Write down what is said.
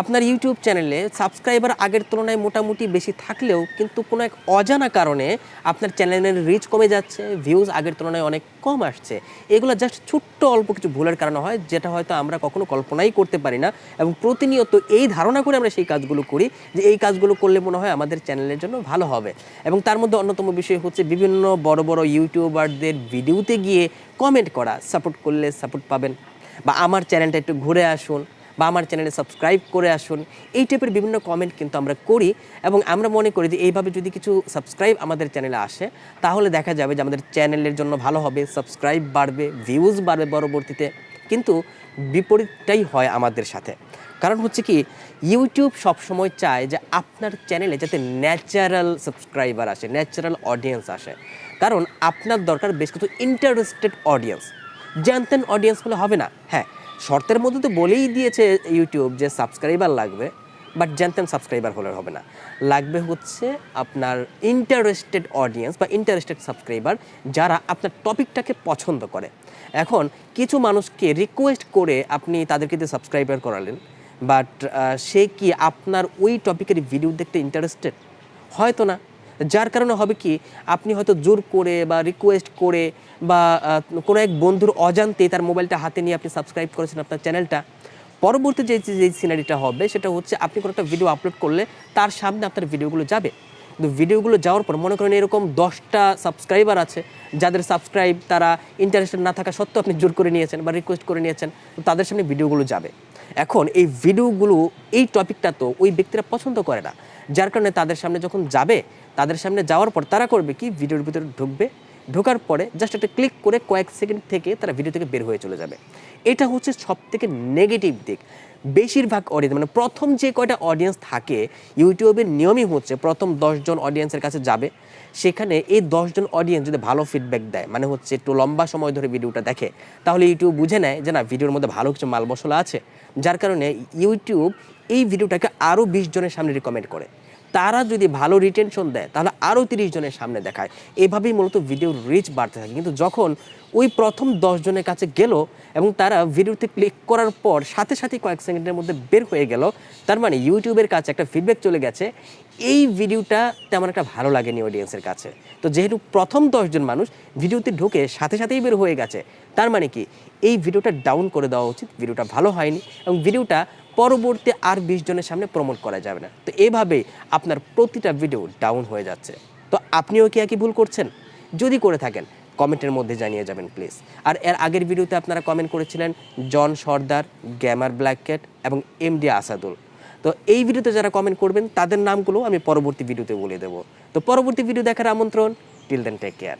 আপনার ইউটিউব চ্যানেলে সাবস্ক্রাইবার আগের তুলনায় মোটামুটি বেশি থাকলেও কিন্তু কোনো এক অজানা কারণে আপনার চ্যানেলের রিচ কমে যাচ্ছে ভিউজ আগের তুলনায় অনেক কম আসছে। এগুলো জাস্ট ছোট্ট অল্প কিছু ভুলের কারণে হয়, যেটা হয়তো আমরা কখনো কল্পনাই করতে পারি না এবং প্রতিনিয়ত এই ধারণা করে আমরা সেই কাজগুলো করি যে এই কাজগুলো করলে মনে হয় আমাদের চ্যানেলের জন্য ভালো হবে। এবং তার মধ্যে অন্যতম বিষয় হচ্ছে বিভিন্ন বড় বড় ইউটিউবারদের ভিডিওতে গিয়ে কমেন্ট করা সাপোর্ট করলে সাপোর্ট পাবেন। বা আমার চ্যানেলটা একটু ঘুরে আসুন। বা আমার চ্যানেলে সাবস্ক্রাইব করে আসুন। এই টাইপের বিভিন্ন কমেন্ট কিন্তু আমরা করি এবং আমরা মনে করি যে এইভাবে যদি কিছু সাবস্ক্রাইব আমাদের চ্যানেলে আসে, তাহলে দেখা যাবে যে আমাদের চ্যানেলের জন্য ভালো হবে সাবস্ক্রাইব বাড়বে ভিউজ বাড়বে পরবর্তীতে, কিন্তু বিপরীতটাই হয় আমাদের সাথে। কারণ হচ্ছে কি ইউটিউব সবসময় চায় যে আপনার চ্যানেলে যাতে ন্যাচারাল সাবস্ক্রাইবার আসে ন্যাচারাল অডিয়েন্স আসে। কারণ আপনার দরকার বেশ কিছু ইন্টারেস্টেড অডিয়েন্স জানতেন অডিয়েন্স হলে হবে না। হ্যাঁ শর্তের মধ্যে তো বলেই দিয়েছে ইউটিউব যে সাবস্ক্রাইবার লাগবে বাট জানতেন সাবস্ক্রাইবার হলে হবে না। লাগবে হচ্ছে আপনার ইন্টারেস্টেড অডিয়েন্স বা ইন্টারেস্টেড সাবস্ক্রাইবার যারা আপনার টপিকটাকে পছন্দ করে। এখন কিছু মানুষকে রিকোয়েস্ট করে আপনি তাদেরকে দিয়ে সাবস্ক্রাইবার করালেন বাট সে কি আপনার ওই টপিকের ভিডিও দেখতে ইন্টারেস্টেড হয়তো না। যার কারণে হবে কি, আপনি হয়তো জোর করে বা রিকোয়েস্ট করে বা কোনো এক বন্ধুর অজান্তে তার মোবাইলটা হাতে নিয়ে আপনি সাবস্ক্রাইব করেছেন আপনার চ্যানেলটা পরবর্তী যে যে সিনারিটা হবে, সেটা হচ্ছে আপনি কোনো একটা ভিডিও আপলোড করলে তার সামনে আপনার ভিডিওগুলো যাবে। কিন্তু ভিডিওগুলো যাওয়ার পর মনে করেন এরকম দশটা সাবস্ক্রাইবার আছে, যাদের সাবস্ক্রাইব তারা ইন্টারেস্টেড না থাকা সত্ত্বেও আপনি জোর করে নিয়েছেন বা রিকোয়েস্ট করে নিয়েছেন, তো তাদের সামনে ভিডিওগুলো যাবে। এখন এই ভিডিওগুলো এই টপিকটা তো ওই ব্যক্তিরা পছন্দ করে না। যার কারণে তাদের সামনে যখন যাবে তাদের সামনে যাওয়ার পর তারা করবে কি? ভিডিওর ভিতরে ঢুকবে। ঢোকার পরে জাস্ট একটা ক্লিক করে কয়েক সেকেন্ড থেকে তারা ভিডিও থেকে বের হয়ে চলে যাবে। এটা হচ্ছে সব থেকে নেগেটিভ দিক। বেশিরভাগ অডিয়েন্স মানে প্রথম যে কয়টা অডিয়েন্স থাকে ইউটিউবের নিয়মই হচ্ছে প্রথম দশজন অডিয়েন্সের কাছে যাবে। সেখানে এই দশজন অডিয়েন্স যদি ভালো ফিডব্যাক দেয় মানে হচ্ছে একটু লম্বা সময় ধরে ভিডিওটা দেখে, তাহলে ইউটিউব বুঝে নেয় যে না ভিডিওর মধ্যে ভালো কিছু মাল মশলা আছে। যার কারণে ইউটিউব এই ভিডিওটাকে আরও বিশ জনের সামনে রিকমেন্ড করে। তারা যদি ভালো রিটেনশন দেয়, তাহলে আরও তিরিশ জনের সামনে দেখায়। এভাবেই মূলত ভিডিওর রিচ বাড়তে থাকে। কিন্তু যখন ওই প্রথম জনের কাছে গেল এবং তারা ভিডিওতে ক্লিক করার পর সাথে সাথে কয়েক সেকেন্ডের মধ্যে বের হয়ে গেল, তার মানে ইউটিউবের কাছে একটা ফিডব্যাক চলে গেছে, এই ভিডিওটা তেমন একটা ভালো লাগেনি অডিয়েন্সের কাছে। তো যেহেতু প্রথম দশজন মানুষ ভিডিওতে ঢুকে সাথে সাথেই বের হয়ে গেছে, তার মানে কি? এই ভিডিওটা ডাউন করে দেওয়া উচিত ভিডিওটা ভালো হয়নি এবং ভিডিওটা পরবর্তী আর বিশ জনের সামনে প্রমোট করা যাবে না। তো এভাবেই আপনার প্রতিটা ভিডিও ডাউন হয়ে যাচ্ছে। তো আপনিও কি একই ভুল করছেন? যদি করে থাকেন, কমেন্টের মধ্যে জানিয়ে যাবেন প্লিজ আর এর আগের ভিডিওতে আপনারা কমেন্ট করেছিলেন John Sardar, gamer black cat এবং এমডি আসাদুল। তো এই ভিডিওতে যারা কমেন্ট করবেন, তাদের নামগুলো আমি পরবর্তী ভিডিওতে বলে দেবো। তো পরবর্তী ভিডিও দেখার আমন্ত্রণ টিল দেন টেক কেয়ার